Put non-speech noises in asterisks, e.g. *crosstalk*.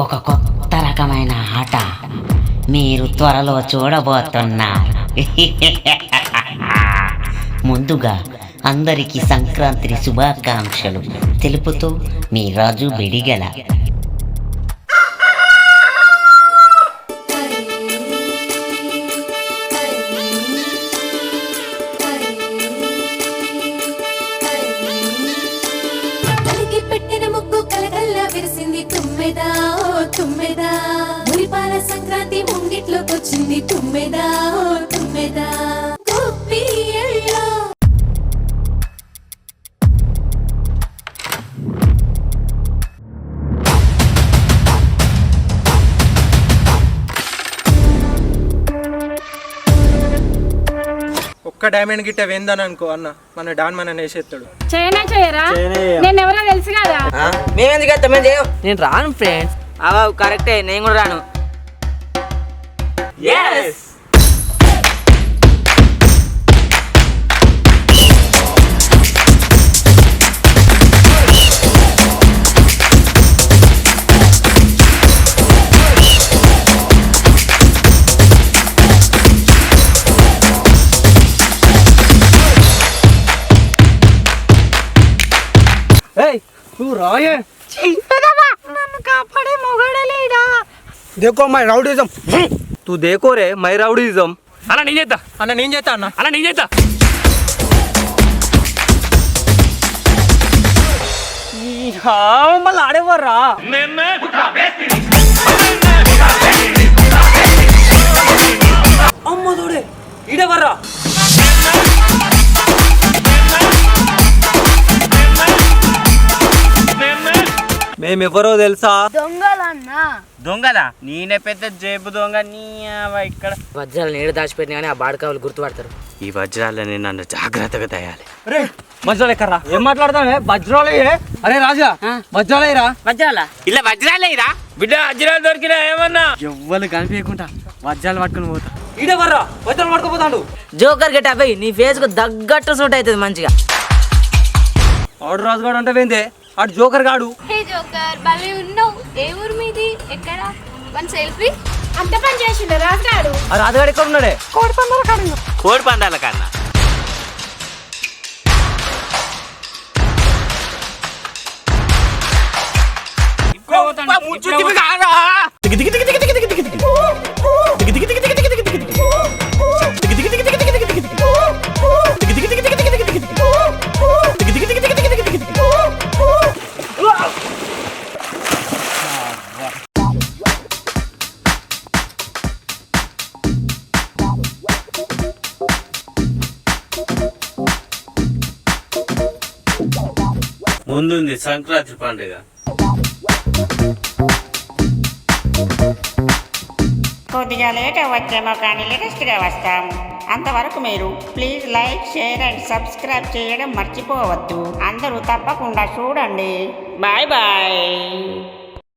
ఒక కొత్త రకమైన ఆట. మీరు త్వరలో చూడబోతున్నారు *laughs* ముందుగా అందరికీ సంక్రాంతి శుభాకాంక్షలు తెలుపుతూ మీ రాజు బిడిగల సంక్రాంతి ముంగిట్లోకొచ్చింది తుమ్మెదా తుమ్మెదా. ఒక్క డైమండ్ గిట్ట వేందని అనుకో అన్న మన డాన్ మన వేసేస్తాడు చేయనే చేయరా? నేను ఎవరో తెలుసు కదా. మేమెందుకు మేము చేయం నేను రాను ఫ్రెండ్స్ అవ కరెక్టే నేను కూడా రాను. Yes! ಏಯ್ ನೀವು ರಾಯೇ ಛೀ, ಬೇಡವಾ, ನನ್ನ ಕಾಪಾಡಿ ಮೊಗಡಲಿಡ देखो माय राउडिज्म దేకో రే మై రౌడీజం అలా నేను చేద్దా అన్న నేను చేస్తా అన్న. అలా నేను చేద్దా మళ్ళీ ఆడేవర్రా అమ్మ తోడే ఈడెవర్రా? మేమెవరో తెలుసా? దొంగదా నేనే పెద్ద జేబు దొంగ నీ అవ్వ ఇక్కడ. వజ్రాలు నీడ దాచిపెట్టిన కానీ ఆ బాడకావులు గుర్తుపడతారు. ఈ వజ్రాలని నన్ను జాగ్రత్తగా తయాలి వజ్రాలు ఎక్కర్రా ఏం మాట్లాడతావే? వజ్రాలు అరే రాజా వజ్రాలు రా వజ్రాలా? ఇలా వజ్రాలేరా బిడ్డ అజ్రాలు దొరికినా ఏమన్నా? ఎవ్వరు కనిపించకుండా వజ్రాలు పట్టుకుని పోతా. ఈడెవర్రా వజ్రాలు పట్టుకుపోతాడు. జోకర్ గెట్ అబ్బాయి నీ ఫేస్కు తగ్గట్టు సూట్ అవుతుంది మంచిగా. ఆడు రాజు గాడు అంటే పోయిందే ఆడు జోకర్ గాడు హే జోకర్ భలే ఉన్నావు. ఏ ఊరు మీది? ఎక్కడ? One selfie. అంత పని చేసిండు రాసాడు ఆ రాజుగాడు ఎక్కడ ఉన్నాడే? కోడి పందాల కన్నా ముందుంది సంక్రాంతి పండుగ. కొద్దిగా లేట్ అవ్వచ్చేమో కానీ లేటెస్ట్గా వస్తాము అంతవరకు మీరు please like share and subscribe చేయడం మర్చిపోవద్దు. అందరూ తప్పకుండా చూడండి. Bye bye.